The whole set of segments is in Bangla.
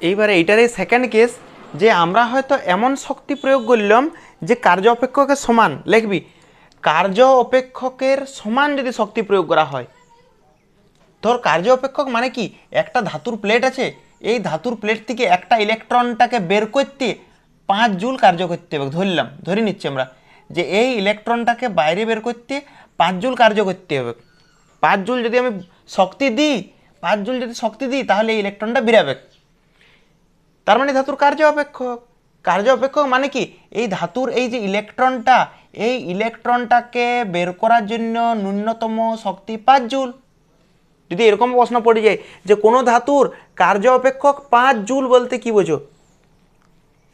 এইবারে এইটার এই সেকেন্ড কেস যে আমরা হয়তো এমন শক্তি প্রয়োগ করলাম যে কার্য অপেক্ষকের সমান, লিখবি, কার্য অপেক্ষকের সমান যদি শক্তি প্রয়োগ করা হয়, ধর কার্য অপেক্ষক মানে কি? একটা ধাতুর প্লেট আছে, এই ধাতুর প্লেট থেকে একটা ইলেকট্রনটাকে বের করতে পাঁচ জুল কার্য করতে হবে, ধরলাম, ধরে নিচ্ছি আমরা, যে এই ইলেকট্রনটাকে বাইরে বের করতে পাঁচ জুল কার্য করতে হবে। পাঁচ জুল যদি আমি শক্তি দিই, পাঁচ জুল যদি শক্তি দিই, তাহলে এই ইলেকট্রনটা বেরাবে তার মানে ধাতুর কার্য অপেক্ষক। কার্য অপেক্ষক মানে কি? এই ধাতুর এই যে ইলেকট্রনটা, এই ইলেকট্রনটাকে বের করার জন্য ন্যূনতম শক্তি পাঁচ জুল। যদি এরকম প্রশ্ন পড়ে যায় যে কোনো ধাতুর কার্য অপেক্ষক পাঁচ জুল বলতে কি বোঝো?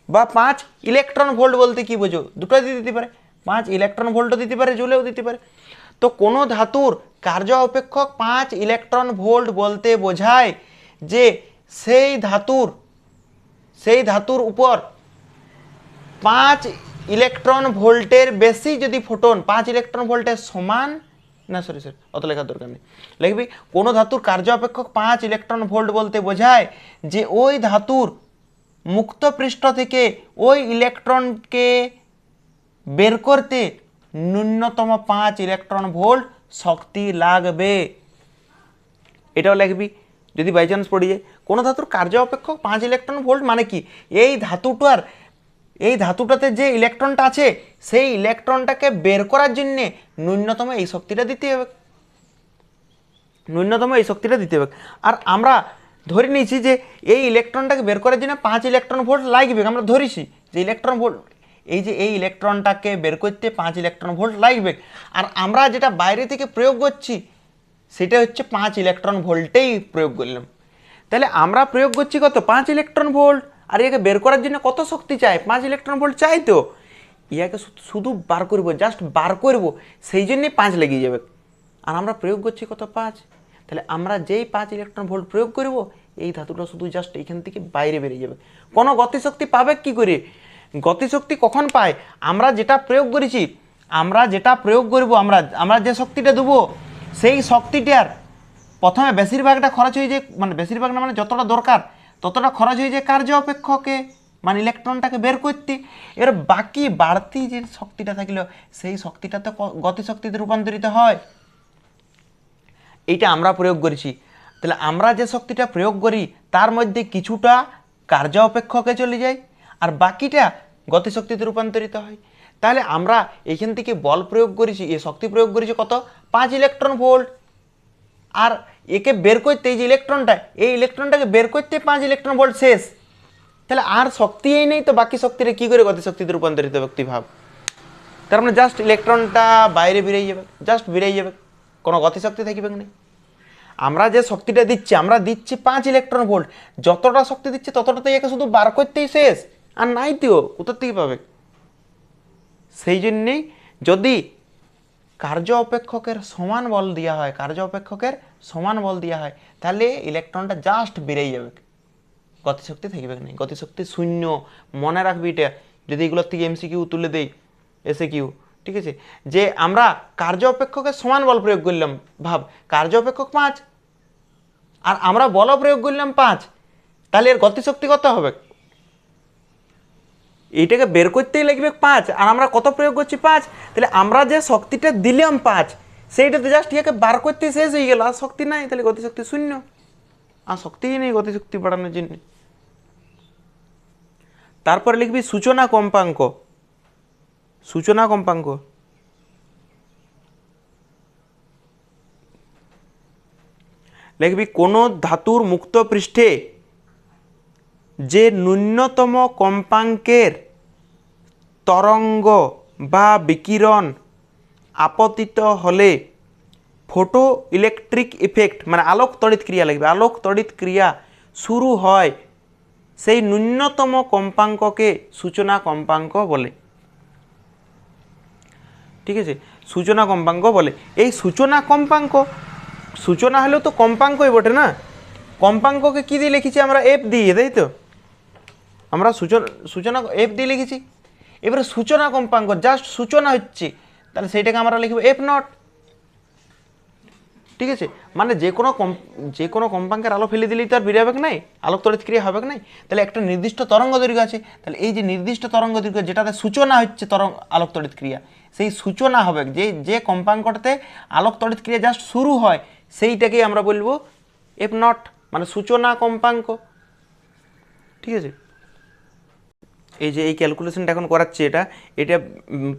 বা পাঁচ ইলেকট্রন ভোল্ট বলতে কি বোঝো? দুটোই দিয়ে দিতে পারে। পাঁচ ইলেকট্রন ভোল্টও দিতে পারে, জুলেও দিতে পারে। তো কোনো ধাতুর কার্য অপেক্ষক পাঁচ ইলেকট্রন ভোল্ট বলতে বোঝায় যে সেই ধাতুর সেই ধাতুর উপর পাঁচ ইলেকট্রন ভোল্টের বেশি যদি ফোটন, পাঁচ ইলেকট্রন ভোল্টের সমান, না সরি সরি অত লেখার দরকার নেই। লিখবি, কোনো ধাতুর কার্য অপেক্ষক পাঁচ ইলেকট্রন ভোল্ট বলতে বোঝায় যে ওই ধাতুর মুক্ত পৃষ্ঠ থেকে ওই ইলেকট্রনকে বের করতে ন্যূনতম পাঁচ ইলেকট্রন ভোল্ট শক্তি লাগবে। এটাও লিখবি যদি বাই চান্স পড়ে যায়। কোনো ধাতুর কার্য অপেক্ষক পাঁচ ইলেকট্রন ভোল্ট মানে কি? এই ধাতুটার, এই ধাতুটাতে যে ইলেকট্রনটা আছে, সেই ইলেকট্রনটাকে বের করার জন্যে ন্যূনতম এই শক্তিটা দিতে হবে। ন্যূনতম এই শক্তিটা দিতে হবে। আর আমরা ধরে নিয়েছি যে এই ইলেকট্রনটাকে বের করার জন্য পাঁচ ইলেকট্রন ভোল্ট লাগবে। আমরা ধরেছি যে ইলেকট্রন ভোল্ট এই যে এই ইলেকট্রনটাকে বের করতে পাঁচ ইলেকট্রন ভোল্ট লাগবে। আর আমরা যেটা বাইরে থেকে প্রয়োগ করছি সেটা হচ্ছে পাঁচ ইলেকট্রন ভোল্টেই প্রয়োগ করলাম। তাহলে আমরা প্রয়োগ করছি কত? পাঁচ ইলেকট্রন ভোল্ট আর একে বের করার জন্য কত শক্তি চাই? পাঁচ ইলেকট্রন ভোল্ট চাই তো। ইয়াকে শুধু বার করব জাস্ট বার করব, সেই জন্যই পাঁচ লেগে যাবে। আর আমরা প্রয়োগ করছি কত? পাঁচ। তাহলে আমরা যেই পাঁচ ইলেকট্রন ভোল্ট প্রয়োগ করব, এই ধাতুটা শুধু জাস্ট এইখান থেকে বাইরে বেরিয়ে যাবে। কোনো গতিশক্তি পাবে কি করে? গতিশক্তি কখন পায়? আমরা যেটা প্রয়োগ করেছি, আমরা যেটা প্রয়োগ করব, আমরা আমরা যে শক্তিটা দেবো সেই শক্তিটার প্রথমে বেশিরভাগটা খরচ হয়ে যায় মানে বেশিরভাগ না মানে যতটা দরকার, ততটা খরচ হয়ে যায় কার্য অপেক্ষকে মানে ইলেকট্রনটাকে বের করতে। এর বাকি বাড়তি যে শক্তিটা থাকল, সেই শক্তিটা তো গতিশক্তিতে রূপান্তরিত হয়। এইটা আমরা প্রয়োগ করেছি। তাহলে আমরা যে শক্তিটা প্রয়োগ করি, তার মধ্যে কিছুটা কার্য অপেক্ষকে চলে যায়, আর বাকিটা গতিশক্তিতে রূপান্তরিত হয়। তাহলে আমরা এখান থেকে বল প্রয়োগ করেছি, এ শক্তি প্রয়োগ করেছি কত? পাঁচ ইলেকট্রন ভোল্ট আর একে বের করতে এই যে ইলেকট্রনটা এই ইলেকট্রনটাকে বের করতে পাঁচ ইলেকট্রন ভোল্ট শেষ। তাহলে আর শক্তিই নেই তো, বাকি শক্তিটা কী করে গতিশক্তিতে রূপান্তরিত ব্যক্তি ভাব? তার মানে জাস্ট ইলেকট্রনটা বাইরে বেরিয়ে যাবে জাস্ট বেরিয়ে যাবে, কোনো গতিশক্তি থাকবে না আমরা যে শক্তিটা দিচ্ছি, আমরা দিচ্ছি পাঁচ ইলেকট্রন ভোল্ট যতটা শক্তি দিচ্ছে ততটাতে একে শুধু বার করতেই শেষ। আর নাই তো, কোথার থেকে পাবে? সেই জন্যেই যদি কার্য অপেক্ষকের সমান বল দেওয়া হয়, কার্য অপেক্ষকের সমান বল দেওয়া হয়, তাহলে ইলেকট্রনটা জাস্ট বেড়েই যাবে। গতিশক্তি থাকবে না গতিশক্তি শূন্য। মনে রাখবি এটা। যদি এগুলোর থেকে এমসিকিউ তুলে দেই এসে কিউ ঠিক আছে? যে আমরা কার্য অপেক্ষকের সমান বল প্রয়োগ করলাম, ভাব, কার্য অপেক্ষক পাঁচ। আর আমরা বল প্রয়োগ করলাম পাঁচ। তাহলে এর গতিশক্তি কত হবে? এইটাকে বের করতেই লাগবে পাঁচ, আর আমরা কত প্রয়োগ করছি পাঁচ? তাহলে আমরা যে শক্তিটা দিলাম পাঁচ সেইটাতে জাস্ট ইয়াকে বার করতে শেষ হয়ে গেল, আর শক্তি নাই, তাহলে গতিশক্তি শূন্য। আর শক্তিই নেই গতিশক্তি বাড়ানোর জন্য। তারপরে লিখবি সূচনা কম্পাঙ্ক। সূচনা কম্পাঙ্ক। লিখবি কোনো ধাতুর মুক্ত পৃষ্ঠে যে ন্যূনতম কম্পাঙ্কের তরঙ্গ বা বিকিরণ আপতিত হলে ফটো ইলেকট্রিক ইফেক্ট মানে আলোক তড়িৎ ক্রিয়া লাগবে। আলোক তড়িৎ ক্রিয়া শুরু হয় সেই ন্যূনতম কম্পাঙ্ককে সূচনা কম্পাঙ্ক বলে। ঠিক আছে? সূচনা কম্পাঙ্ক বলে। এই সূচনা কম্পাঙ্ক, সূচনা হলেও তো কম্পাঙ্কই বটে না? কম্পাঙ্ককে কী দিয়ে লিখেছি আমরা? এফ দিয়ে, তাই তো? আমরা সূচনা সূচনা এফ দিয়ে লিখেছি। এবারে সূচনা কম্পাঙ্ক জাস্ট সূচনা হচ্ছে, তাহলে সেইটাকে আমরা লিখব এফ নট ঠিক আছে? মানে যে কোনো কম, যে কোনো কম্পাঙ্কের আলো ফেলে দিলেই তো আর বেরোবে নাই? আলোক তড়িৎ ক্রিয়া হবে নাই? তাহলে একটা নির্দিষ্ট তরঙ্গ দৈর্ঘ্য আছে। তাহলে এই যে নির্দিষ্ট তরঙ্গ দৈর্ঘ্য, যেটাতে সূচনা হচ্ছে তরঙ্গ, আলোক তড়িৎ ক্রিয়া, সেই সূচনা হবে। যে যে কম্পাঙ্কটাতে আলোক তড়িৎ ক্রিয়া জাস্ট শুরু হয়, সেইটাকেই আমরা বলব এফ নট মানে সূচনা কম্পাঙ্ক। ঠিক আছে? এই যে এই ক্যালকুলেশনটা এখন করাচ্ছি এটা এটা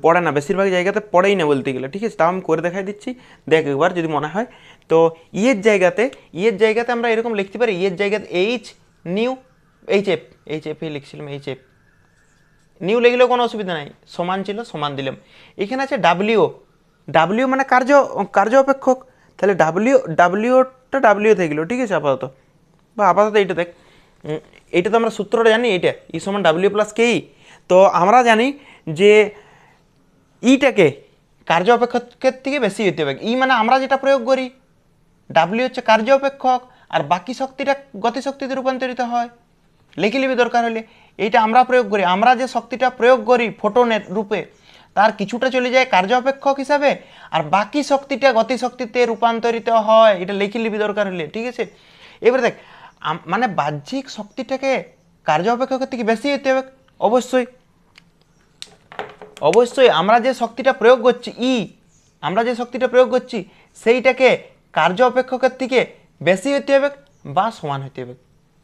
পড়ে না, বেশিরভাগ জায়গাতে পড়েই না বলতে গেলে, ঠিক আছে? তাও আমি করে দেখাই দিচ্ছি। দেখ একবার যদি মনে হয়। তো ইয়ের জায়গাতে ইয়ের জায়গাতে আমরা এরকম লিখতে পারি ইয়ের জায়গাতে H nu H F H F লিখছিলাম H F new লিখলেও কোনো অসুবিধা নাই, সমান ছিল, সমান দিলাম। এখানে আছে ডাব্লিউ ডাব্লিউ মানে কার্য কার্য অপেক্ষক। তাহলে ডাব্লিউ ডাব্লিউটা ডাব্লিউ থেকে গেলো, ঠিক আছে? আপাতত। বা আপাতত এইটা দেখ। এইটা তো আমরা সূত্রটা জানি এটা ই সমান ডাব্লিউ প্লাস কে তো আমরা জানি যে ইটাকে কার্য অপেক্ষকের থেকে বেশি হতে হবে। ই মানে আমরা যেটা প্রয়োগ করি ডাব্লিউ হচ্ছে কার্য অপেক্ষক, আর বাকি শক্তিটা গতিশক্তিতে রূপান্তরিত হয়। লিখে লিবি দরকার হলে। এইটা আমরা প্রয়োগ করি। আমরা যে শক্তিটা প্রয়োগ করি ফোটনের রূপে, তার কিছুটা চলে যায় কার্য অপেক্ষক হিসাবে, আর বাকি শক্তিটা গতিশক্তিতে রূপান্তরিত হয়। এটা লিখে লিবি দরকার হলে, ঠিক আছে? এবারে দেখ মানে বাহ্যিক শক্তিটাকে কার্য অপেক্ষকের থেকে বেশি হতে হবে? অবশ্যই। অবশ্যই আমরা যে শক্তিটা প্রয়োগ করছি, ই, আমরা যে শক্তিটা প্রয়োগ করছি, সেইটাকে কার্য অপেক্ষকের থেকে বেশি হতে হবে বা সমান হতে হবে?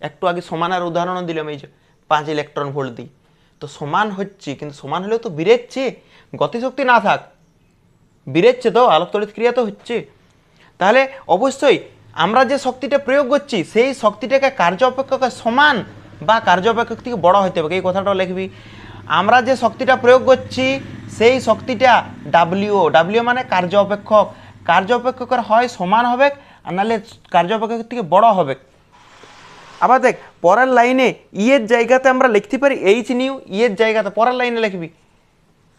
একটু আগে সমানের উদাহরণ দিলাম, এই যে পাঁচ ইলেকট্রন ভোল্ট দিই। তো সমান হচ্ছে, কিন্তু সমান হলেও তো বিরেচ্ছে গতিশক্তি না থাক বিরেচ্ছে তো আলোক ক্রিয়া তো হচ্ছে। তাহলে অবশ্যই আমরা যে শক্তিটা প্রয়োগ করছি, সেই শক্তিটাকে কার্য অপেক্ষকের সমান বা কার্য অপেক্ষক থেকে বড় হতে হবে। এই কথাটা লিখবি। আমরা যে শক্তিটা প্রয়োগ করছি, সেই শক্তিটা ডাব্লিউ ডাব্লিউ মানে কার্য অপেক্ষক। কার্য অপেক্ষকের হয় সমান হবে আর নাহলে কার্য অপেক্ষকের থেকে বড় হবে। আবার দেখ, পরের লাইনে ইয়ের জায়গাতে আমরা লিখতে পারি এইচ নিউ ইয়ের জায়গাতে পরের লাইনে লিখবি।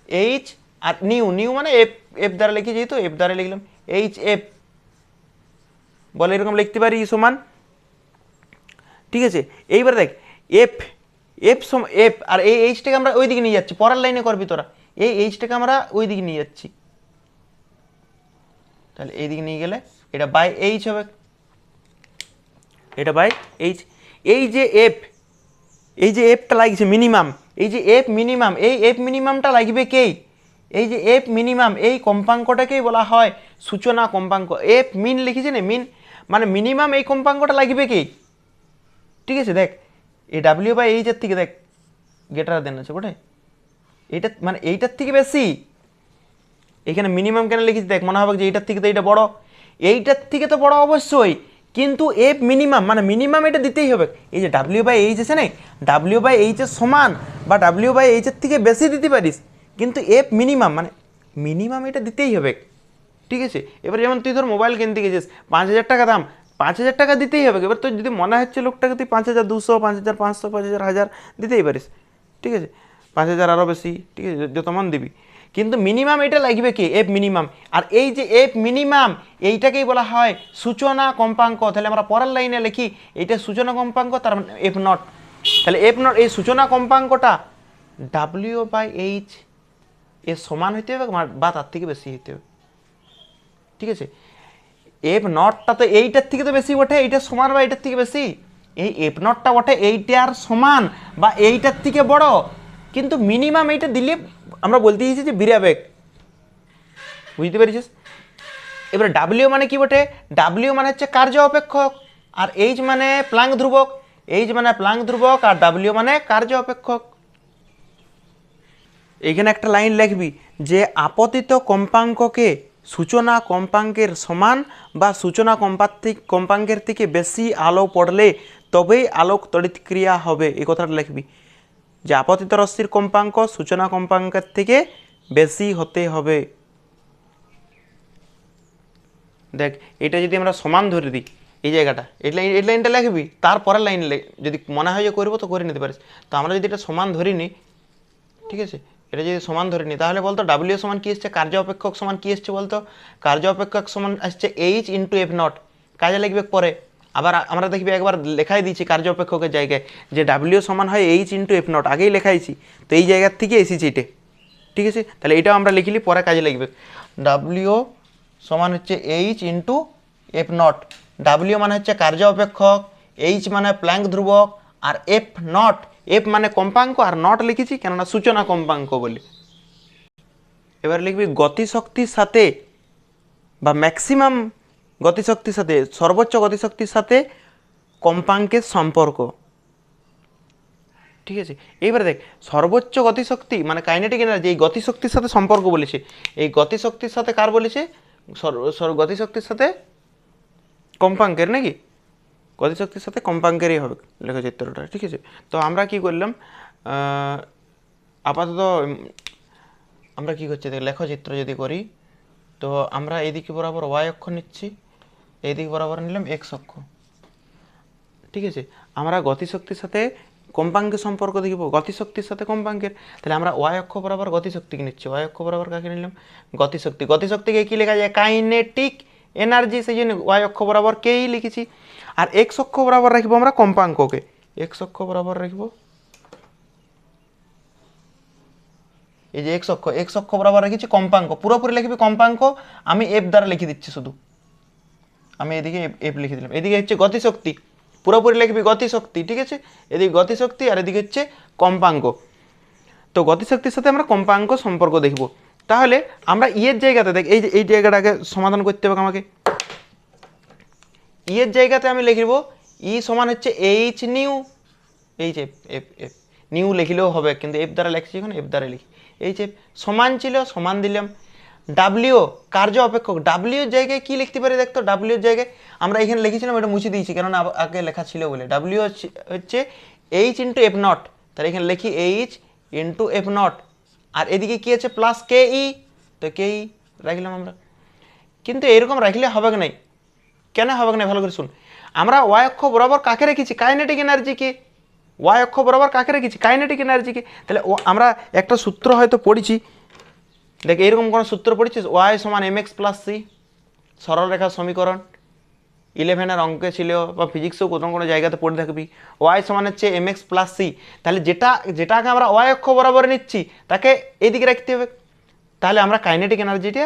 এইচ আর নিউ নিউ মানে এফ এফ দ্বারা লিখে যেহেতু এফ দ্বারা লিখলাম। এইচ এফ বলে, এরকম লিখতে পারি ই সমান? ঠিক আছে? এইবার দেখ এফ এফ সম এফ আর এই এইচটাকে আমরা ওই দিকে নিয়ে যাচ্ছি, পরের লাইনে করবি তোরা। এই এইচটাকে আমরা ওই দিকে নিয়ে যাচ্ছি। তাহলে এই দিকে নিয়ে গেলে এটা বাই এইচ হবে। এটা বাই এইচ এই যে এফ এই যে এফটা লাগছে মিনিমাম এই যে এফ মিনিমাম এই এফ মিনিমামটা লাগবে কেই এই যে এফ মিনিমাম এই কম্পাঙ্কটাকেই বলা হয় সূচনা কম্পাঙ্ক। এফ মিন লিখেছে না মিন মানে মিনিমাম এই কম্পাঙ্কটা লাগবে কি? ঠিক আছে, দেখ এ ডাব্লিউ বাই এইচের থেকে দেখ গেটার দেন আছে, বটে? এইটা মানে এইটার থেকে বেশি, এখানে মিনিমাম কেন লিখেছি দেখ, মনে হবে যে এইটার থেকে তো এইটা বড়। এইটার থেকে তো বড় অবশ্যই, কিন্তু এফ মিনিমাম মানে মিনিমাম এটা দিতেই হবে। এই যে ডাব্লিউ বাই এইচ আছে না ডাব্লিউ বাই এইচের সমান বা ডাব্লিউ বাই এইচের থেকে বেশি দিতে পারিস, কিন্তু এফ মিনিমাম মানে মিনিমাম এটা দিতেই হবে। ঠিক আছে? এবার যেমন তুই ধর মোবাইল কিনতে গেছিস, পাঁচ হাজার টাকা দাম, পাঁচ হাজার টাকা দিতেই হবে। এবার তোর যদি মনে হচ্ছে লোকটাকে তুই পাঁচ হাজার, দুশো, পাঁচ হাজার, পাঁচশো, পাঁচ হাজার হাজার দিতেই পারিস, ঠিক আছে? পাঁচ হাজার আরও বেশি, ঠিক আছে? যত মন দিবি। কিন্তু মিনিমাম এটা লাগবে কি? এফ মিনিমাম আর এই যে এফ মিনিমাম এইটাকেই বলা হয় সূচনা কম্পাঙ্ক। তাহলে আমরা পরের লাইনে লিখি, এইটা সূচনা কম্পাঙ্ক, তার মানে এফ নট তাহলে এফ নট এই সূচনা কম্পাঙ্কটা ডাব্লিউ বাই এইচ এর সমান হইতে হবে বা তার থেকে বেশি হইতে হবে। ঠিক আছে? এফ নটটা তো এইটার থেকে তো বেশি ওঠে এইটার সমান বা এইটার থেকে বেশি? এই এফ নটটা ওঠে এইটার সমান বা এইটার থেকে বড়। কিন্তু মিনিমাম এইটা দিলে আমরা বলতে চাইছি যে বিরাবেগ। বুঝতে পেরেছিস? এবারে ডাব্লিউ মানে কি বটে? ডাব্লিউ মানে হচ্ছে কার্য অপেক্ষক, আর এইচ মানে প্লাঙ্ক ধ্রুবক। এইচ মানে প্লাঙ্ক ধ্রুবক আর ডাব্লিউ মানে কার্য অপেক্ষক। এখানে একটা লাইন লিখবি যে, আপতিত কম্পাঙ্ককে সূচনা কম্পাঙ্কের সমান বা সূচনা কম্পাত্তিক কম্পাঙ্কের থেকে বেশি আলো পড়লে তবেই আলোক তড়িৎ ক্রিয়া হবে। এই কথাটা লিখবি। যে আপতিত রশ্মির কম্পাঙ্ক সূচনা কম্পাঙ্কের থেকে বেশি হতে হবে। দেখ, এটা যদি আমরা সমান ধরে দিই, এই জায়গাটা, এই লাইন এই লাইনটা লিখবি তারপরের লাইন যদি মনে হয় যে করব তো করে নিতে পারিস। তো আমরা যদি এটা সমান ধরি নিই, ঠিক আছে? এটা যদি সমান ধরে নিই তাহলে বলতো ডাব্লিউ সমান কি এসছে? কার্য অপেক্ষক সমান কি এসছে বলতো? কার্য অপেক্ষক সমান আসছে এইচ ইন্টু এফ নট কাজে লিখবে পরে। আবার আমরা দেখবি একবার লেখাই দিয়েছি কার্য অপেক্ষকের জায়গায় যে ডাব্লিউ সমান হয় এইচ ইন্টু এফ নট আগেই লেখাইছি। তো এই জায়গার থেকে এসেছি এটা। ঠিক আছে? তাহলে এটাও আমরা লিখলি, পরে কাজে লিখবে। ডাব্লিউ সমান হচ্ছে H into F naught W মানে হচ্ছে কার্য অপেক্ষক এইচ মানে প্ল্যাঙ্ক ধ্রুবক, আর এফ নট এফ মানে কম্পাঙ্ক আর নট লিখেছি, কেননা সূচনা কম্পাঙ্ক বলে। এবার লিখবি গতিশক্তির সাথে বা ম্যাক্সিমাম গতিশক্তির সাথে, সর্বোচ্চ গতিশক্তির সাথে কম্পাঙ্কের সম্পর্ক। ঠিক আছে? এইবারে দেখ, সর্বোচ্চ গতিশক্তি মানে কাইনেটিক এনার্জি এই গতিশক্তির সাথে সম্পর্ক বলেছে। এই গতিশক্তির সাথে কার বলেছে? গতিশক্তির সাথে কম্পাঙ্কের, নাকি? গতিশক্তির সাথে কম্পাঙ্কেরই হবে লেখচিত্রটা, ঠিক আছে? তো আমরা কি করলাম? আপাতত আমরা কি করছি? লেখচিত্র যদি করি, তো আমরা এইদিকে বরাবর ওয়াই অক্ষ নিচ্ছি, এইদিক বরাবর নিলাম এক্স অক্ষ। ঠিক আছে? আমরা গতিশক্তির সাথে কম্পাঙ্কের সম্পর্ক দেখব। গতিশক্তির সাথে কম্পাঙ্কের তাহলে আমরা ওয়াই অক্ষ বরাবর গতিশক্তিকে নিচ্ছি। ওয়াই অক্ষ বরাবর কাকে নিলাম? গতিশক্তি। গতিশক্তিকে কি লেখা যায়? কাইনেটিক এনার্জি সেই জন্য ওয়াই অক্ষ বরাবর কেই লিখেছি। আর এক্স অক্ষ বরাবর রাখব আমরা কম্পাঙ্ককে। এক্স অক্ষ বরাবর রাখব। এই যে এক্স অক্ষ এক্স অক্ষ বরাবর রেখেছি কম্পাঙ্ক। পুরোপুরি লিখবি কম্পাঙ্ক, আমি এফ দ্বারা লিখে দিচ্ছি শুধু। আমি এদিকে এফ- লিখে দিলাম। এদিকে হচ্ছে গতিশক্তি। পুরোপুরি লিখবি গতিশক্তি, ঠিক আছে? এদিকে গতিশক্তি আর এদিকে হচ্ছে কম্পাঙ্ক। তো গতিশক্তির সাথে আমরা কম্পাঙ্ক সম্পর্ক দেখব। তাহলে আমরা ইয়ের জায়গাতে দেখ, এই যে এই জায়গাটাকে সমাধান করতে হবে আমাকে। ইয়ের জায়গাতে আমি লিখব ই সমান হচ্ছে H nu H F F F nu লিখলেও হবে, কিন্তু এফ দ্বারা লিখছি এখন এফ দ্বারা লিখি। এইচ এফ সমান ছিল, সমান দিলাম। ডাব্লিউ কার্য অপেক্ষক ডাব্লিউর জায়গায় কি লিখতে পারি দেখতো? ডাব্লিউর জায়গায় আমরা এখানে লিখেছিলাম, এটা মুছে দিয়েছি, কেননা আগে লেখা ছিল বলে। ডাব্লিউ হচ্ছে এইচ ইন্টু এফ নট তাহলে এখানে লিখি এইচ ইন্টু এফ নট আর এদিকে কি আছে? প্লাস কে ই তো কে ই রাখলাম আমরা। কিন্তু এরকম রাখলে হবে নাই? কেন হবে না ভালো করে শুন। আমরা ওয়াই অক্ষ বরাবর কাকে রেখেছি? কাইনেটিক এনার্জিকে ওয়াই অক্ষ বরাবর কাকে রেখেছি? কাইনেটিক এনার্জিকে তাহলে আমরা একটা সূত্র হয়তো পড়েছি। দেখ, এরকম কোনো সূত্র পড়েছিস? ওয়াই সমান এম এক্স প্লাস সি সরলরেখার সমীকরণ। ইলেভেনের অঙ্কে ছিল বা ফিজিক্সেও কোনো কোনো জায়গাতে পড়ে থাকবি। ওয়াই সমান হচ্ছে এম এক্স প্লাস সি তাহলে যেটা, যেটাকে আমরা ওয়াই অক্ষ বরাবর নিচ্ছি, তাকে এইদিকে রাখতে হবে। তাহলে আমরা কাইনেটিক এনার্জিটা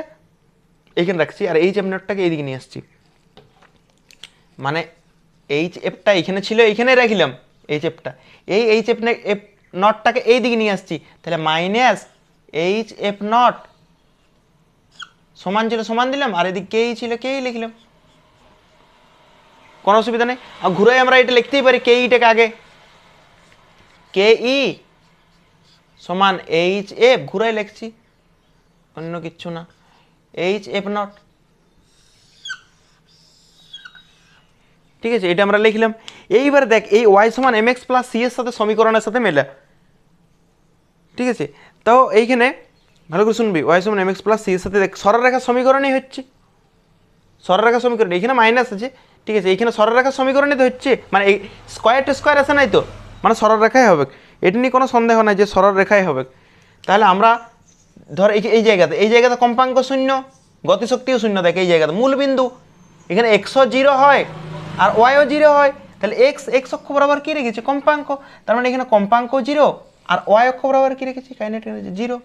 এইখানে রাখছি, আর এইচ এফ নটটাকে এইদিকে নিয়ে আসছি। মানে এইচ এফটা এখানে ছিল এইখানে রাখিলাম এইচ এফটা এই এইচ এফ এফ নটটাকে এই দিকে নিয়ে আসছি। তাহলে মাইনাস এইচ এফ নট সমান ছিল, সমান দিলাম, আর এদিকে কেই ছিল কেই লিখলাম। কোনো অসুবিধা নেই। আর ঘুরে আমরা এটা লিখতেই পারি, কে ইটাকে আগে। কে ই সমান এইচ এফ, ঘুরাই লিখছি। অন্য কিচ্ছু না। H F naught. ঠিক আছে, এটা আমরা লিখলাম। এইবার দেখ, এই ওয়াই সমান এম এক্স প্লাস সি এর সাথে সমীকরণের সাথে মেলা। ঠিক আছে তো এইখানে ভালো করে শুনবি, ওয়াই সমান এম এক্স প্লাস সি এর সাথে দেখ, সরলরেখার সমীকরণই হচ্ছে। সরলরেখার সমীকরণ এখানে মাইনাস আছে। ঠিক আছে, এইখানে সরলরেখার সমীকরণই তো হচ্ছে মানে এই স্কোয়ার টু স্কোয়ার আসে নাই তো? মানে সরলরেখাই হবে। এটা নিয়ে কোনো সন্দেহ নাই যে সরলরেখাই হবে। তাহলে আমরা, ধর এই জায়গাতে এই জায়গাতে কম্পাঙ্ক শূন্য, গতিশক্তিও শূন্য, দেখ এই জায়গাতে, মূল বিন্দু। এখানে এক্সও জিরো হয়, আর ওয়াইও জিরো হয়। তাহলে এক্স এক্স অক্ষ বরাবর কী রেখেছে? কম্পাঙ্ক। তার মানে এখানে কম্পাঙ্ক জিরো আর ওয়াই অক্ষ বরাবর কী রেখেছি? কাইনেটিক জিরো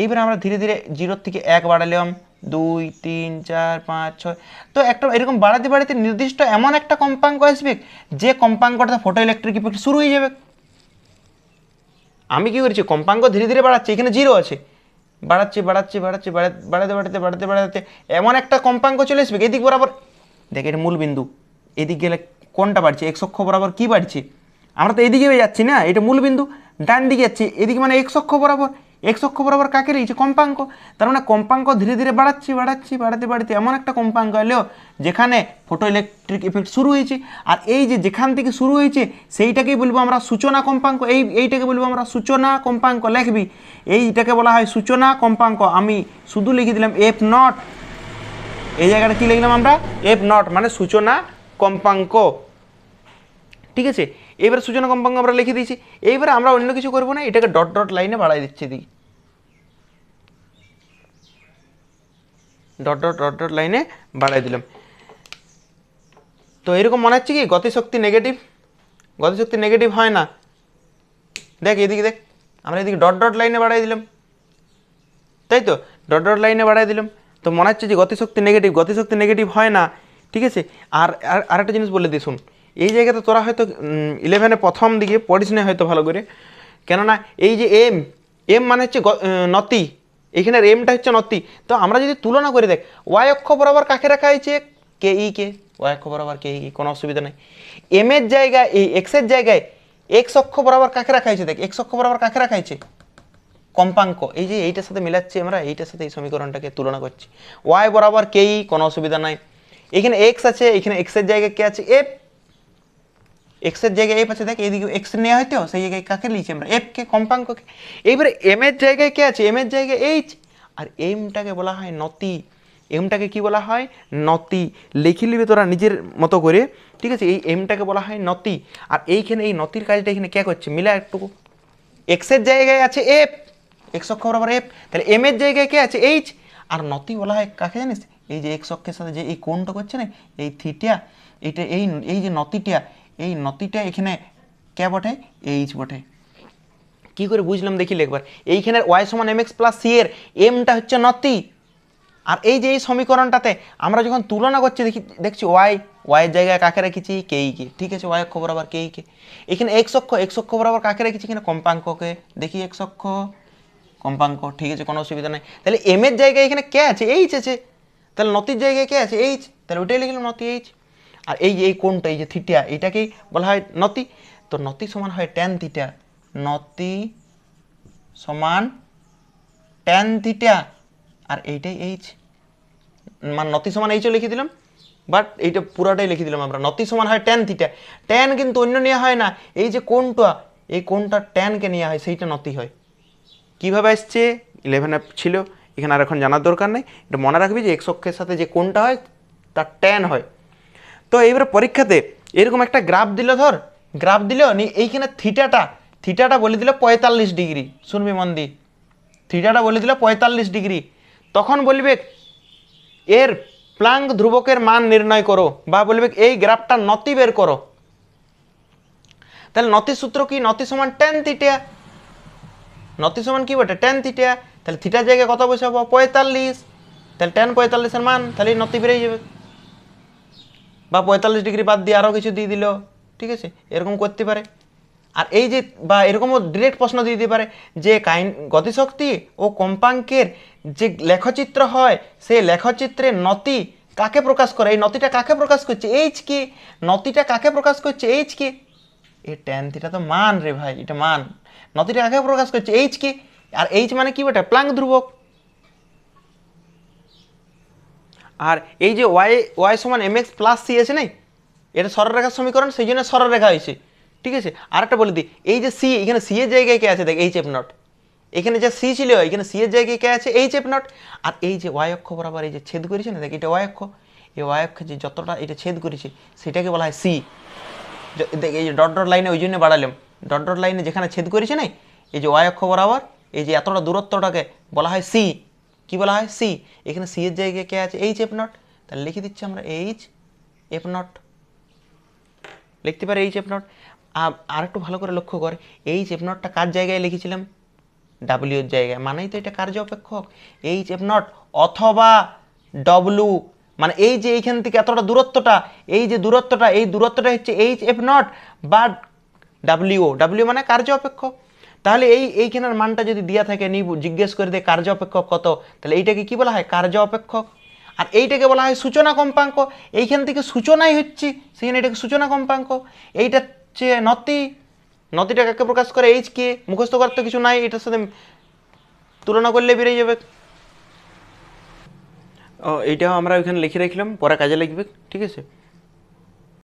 এইবার আমরা ধীরে ধীরে জিরোর থেকে এক বাড়ালাম। দুই, তিন, চার, পাঁচ, ছয়। তো একটা এরকম বাড়াতে বাড়াতে নির্দিষ্ট এমন একটা কম্পাঙ্ক আসবে, যে কম্পাঙ্কটা ফটো ইলেকট্রিক ইফেক্ট শুরু হয়ে যাবে। আমি কি করেছি? কম্পাঙ্ক ধীরে ধীরে বাড়াচ্ছি, এখানে জিরো আছে। বাড়াচ্ছি বাড়াচ্ছি বাড়াচ্ছি বাড়া- বাড়াতে বাড়াতে বাড়াতে বাড়াতে, এমন একটা কম্পাঙ্ক চলে আসবে, এদিক বরাবর। দেখ, এটা মূল বিন্দু। এদিক গেলে কোনটা বাড়ছে? এক্স অক্ষ বরাবর কি বাড়ছে? আমরা তো এদিকে যাচ্ছি না, এটা মূল বিন্দু। ডান দিকে যাচ্ছি, এদিকে মানে এক্স অক্ষ বরাবর। এক্স অক্ষ বরাবর কাকে রয়েছে কম্পাঙ্ক। তার মানে কম্পাঙ্ক ধীরে ধীরে বাড়াচ্ছি বাড়াচ্ছি, বাড়াতে বাড়াতে এমন একটা কম্পাঙ্ক এলেও যেখানে ফটো ইলেকট্রিক ইফেক্ট শুরু হয়েছে। আর এই যে যেখান থেকে শুরু হয়েছে, সেইটাকেই বলব আমরা সূচনা কম্পাঙ্ক। এই, এইটাকে বলব আমরা সূচনা কম্পাঙ্ক লেখবি। এইটাকে বলা হয় সূচনা কম্পাঙ্ক। আমি শুধু লিখে দিলাম এফ নট এই জায়গাটা কি লিখলাম আমরা? এফ নট মানে সূচনা কম্পাঙ্ক। ঠিক আছে? এবার সূচনা কম্পাঙ্ক আমরা লিখে দিয়েছি। এইবারে আমরা অন্য কিছু করব না, এটাকে ডট ডট লাইনে বাড়াই দিচ্ছি দিই। ডট ডট ডট ডট লাইনে বাড়াই দিলাম। তো এরকম মনে হচ্ছে কি, গতিশক্তি নেগেটিভ গতিশক্তি নেগেটিভ হয় না। দেখ, এদিকে দেখ, আমরা এদিকে ডট ডট লাইনে বাড়াই দিলাম। তাই তো? ডট ডট লাইনে বাড়াই দিলাম। তো মনে হচ্ছে যে গতিশক্তি নেগেটিভ গতিশক্তি নেগেটিভ হয় না। ঠিক আছে? আর, আর- আরেকটা জিনিস বলে দিই, শুন। এই জায়গাতে তোরা হয়তো ইলেভেনে প্রথম দিকে পড়িস না হয়তো ভালো করে। কেননা এই যে এম এম মানে হচ্ছে নতি এখানের এমটা হচ্ছে নতি তো আমরা যদি তুলনা করে দেখ ওয়াই অক্ষ বরাবর কাকে রাখা হয়েছে? কে, ই, কে। ওয়াই অক্ষ বরাবর কে, ই, কে, কোনো অসুবিধা নেই। এম এর জায়গায়, এই এক্সের জায়গায় এক্স অক্ষ বরাবর কাকে রাখা হয়েছে? দেখ এক্স অক্ষ বরাবর কাকে রাখা হয়েছে? কম্পাঙ্ক। এই যে এইটার সাথে মিলাচ্ছি আমরা, এইটার সাথে এই সমীকরণটাকে তুলনা করছি। ওয়াই বরাবর কেই কোনো অসুবিধা নাই। এখানে এক্স আছে, এখানে এক্সের জায়গায় কে আছে? এফ এক্সের জায়গায় এফ আছে, দেখ এইদিকে এক্স নেওয়া হয়তো সেই জায়গায় কাকে লিখছি আমরা? এফ কে কম্পাঙ্ককে এইবারে এম এর জায়গায় কে আছে? এম এর জায়গায় এইচ আর এমটাকে বলা হয় নতি এমটাকে কি বলা হয়? নতি লিখে নিবি তোরা নিজের মতো করে, ঠিক আছে? এই এমটাকে বলা হয় নতি আর এইখানে এই নতির কাজটা এখানে কে করছে? মিলা একটুকু এক্সের জায়গায় আছে এফ এক্স অক্ষ বরাবর এফ তাহলে এম এর জায়গায় কে আছে? এইচ আর নতি বলা হয় কাকে জানিস? এই যে এক্স অক্ষের সাথে যে এই কোণটা করছে না, এই থিটিয়া এইটা এই এই যে নতিটা এই নতিটা এখানে কে বটে? এইচ বটে। কি করে বুঝলাম দেখি একবার এইখানে ওয়াই সমান এম এক্স প্লাস সি এর এমটা হচ্ছে নতি আর এই যে এই সমীকরণটাতে আমরা যখন তুলনা করছি, দেখি, দেখছি ওয়াই ওয়াইয়ের জায়গায় কাকে রেখেছি? কেই কে ঠিক আছে ওয়াই অক্ষ বরাবর কেই কে এখানে এক্স অক্ষ এক্স অক্ষ বরাবর কাকে রেখেছি? এখানে কম্পাঙ্ককে। দেখি এক্স অক্ষ, কম্পাঙ্ক। ঠিক আছে, কোনো অসুবিধা নেই। তাহলে এম এর জায়গায় এখানে কে আছে? এইচ আছে। তাহলে নতির জায়গায় কে আছে? এইচ তাহলে ওটাই লিখলাম নতি এইচ আর এই যে এই কোনটা এই যে থিটা এটাকেই বলা হয় নতি। তো নতি সমান হয় ট্যান থিটা নতি সমান ট্যান থিটা আর এইটাই এইচ মানে নতি সমান এইচও লিখে দিলাম। বাট এইটা পুরাটাই লিখে দিলাম আমরা। নতি সমান হয় ট্যান থিটা ট্যান কিন্তু অন্য নেওয়া হয় না। এই যে কোনটা এই কোনটা ট্যানকে নেওয়া হয়, সেইটা নতি হয়। কীভাবে আসছে? ইলেভেনে ছিল। এখানে আর এখন জানার দরকার নেই। এটা মনে রাখবি যে এক্স অক্ষের সাথে যে কোনটা হয়, তার ট্যান হয়। তো এইবার পরীক্ষাতে এরকম একটা গ্রাফ দিল ধর। গ্রাফ দিল, নি এইখানে থিটাটা থিটাটা বলে দিল পঁয়তাল্লিশ ডিগ্রি। শুনবি মন দি থিটাটা বলে দিল পঁয়তাল্লিশ ডিগ্রি। তখন বলবে এর প্লাঙ্ক ধ্রুবকের মান নির্ণয় করো বা বলবে এই গ্রাফটা নতি বের করো। তাহলে নতি সূত্র কি? নতি সমান টেন থিটা নতি সমান কি বটে? টেন থিটা তাহলে থিটার জায়গায় কত বসাবো? পঁয়তাল্লিশ। তাহলে টেন পঁয়তাল্লিশের মান, তাহলে নতি বেরিয়ে যাবে। বা পঁয়তাল্লিশ ডিগ্রি বাদ দিয়ে আরও কিছু দিয়ে দিল, ঠিক আছে? এরকম করতে পারে। আর এই যে, বা এরকমও ডিরেক্ট প্রশ্ন দিয়ে দিতে পারে যে, কাইন, গতিশক্তি ও কম্পাঙ্কের যে লেখচিত্র হয়, সেই লেখচিত্রের নতি কাকে প্রকাশ করে? এই নতিটা কাকে প্রকাশ করছে? এইচ কি নতিটা কাকে প্রকাশ করছে? এইচ কি এ ট্যান থিটা তো মান রে ভাই, এটা মান। নতিটা কাকে প্রকাশ করছে? এইচ কি আর এইচ মানে কি বেটা? প্লাঙ্ক ধ্রুবক। আর এই যে ওয়াই ওয়াই সমান এম এক্স প্লাস সি আছে নাই? এটা সরলরেখার সমীকরণ, সেই জন্য সরলরেখা হয়েছে। ঠিক আছে? আরেকটা বলে দিই, এই যে সি এখানে সি এর জায়গায় কে আছে? দেখ এইচ এফ নট এখানে যে সি ছিল, এখানে সি এর জায়গায় কে আছে? এইচ এফ নট আর এই যে ওয়াই অক্ষ বরাবর এই যে ছেদ করেছে না, দেখ, এটা ওয়াই অক্ষ। এই ওয়াই অক্ষে যে যতটা এটা ছেদ করেছে, সেটাকে বলা হয় সি দেখ, এই যে ডট ডট লাইনে ওই জন্য বাড়ালাম। ডট ডট লাইনে যেখানে ছেদ করেছে না এই যে ওয়াই অক্ষ বরাবর, এই যে এতটা দূরত্বটাকে বলা হয় সি কি বলা হয়? সি এখানে সি এর জায়গায় কে আছে? এইচ এফ নট তাহলে লিখে দিচ্ছি আমরা এইচ এফ নট লিখতে পারি এইচ এফ নট আর একটু ভালো করে লক্ষ্য কর। এইচ এফ নটটা কার জায়গায় লিখেছিলাম? ডাব্লিউ এর জায়গায়। মানেই তো এটা কার্য অপেক্ষক? এইচ এফ নট অথবা ডব্লু মানে এই যে এইখান থেকে এতটা দূরত্বটা, এই যে দূরত্বটা, এই দূরত্বটা হচ্ছে এইচ এফ নট বা ডাব্লিউ ডাব্লিউ মানে কার্য অপেক্ষক? তাহলে এই এইখানের মানটা যদি দেওয়া থাকে নি জিজ্ঞেস করে দেয় কার্য অপেক্ষক কত? তাহলে এইটাকে কি বলা হয়? কার্য অপেক্ষক। আর এইটাকে বলা হয় সূচনা কম্পাঙ্ক। এইখান থেকে সূচনাই হচ্ছে সেখানে এটাকে সূচনা কম্পাঙ্ক। এইটা হচ্ছে নতি নতিটা কাকে প্রকাশ করে? এইচ কে মুখস্থ করার তো কিছু নাই, এটার সাথে তুলনা করলে বেরিয়ে যাবে। ও, এইটাও আমরা ওইখানে লিখে রাখলাম, পরে কাজে লাগবে, ঠিক আছে?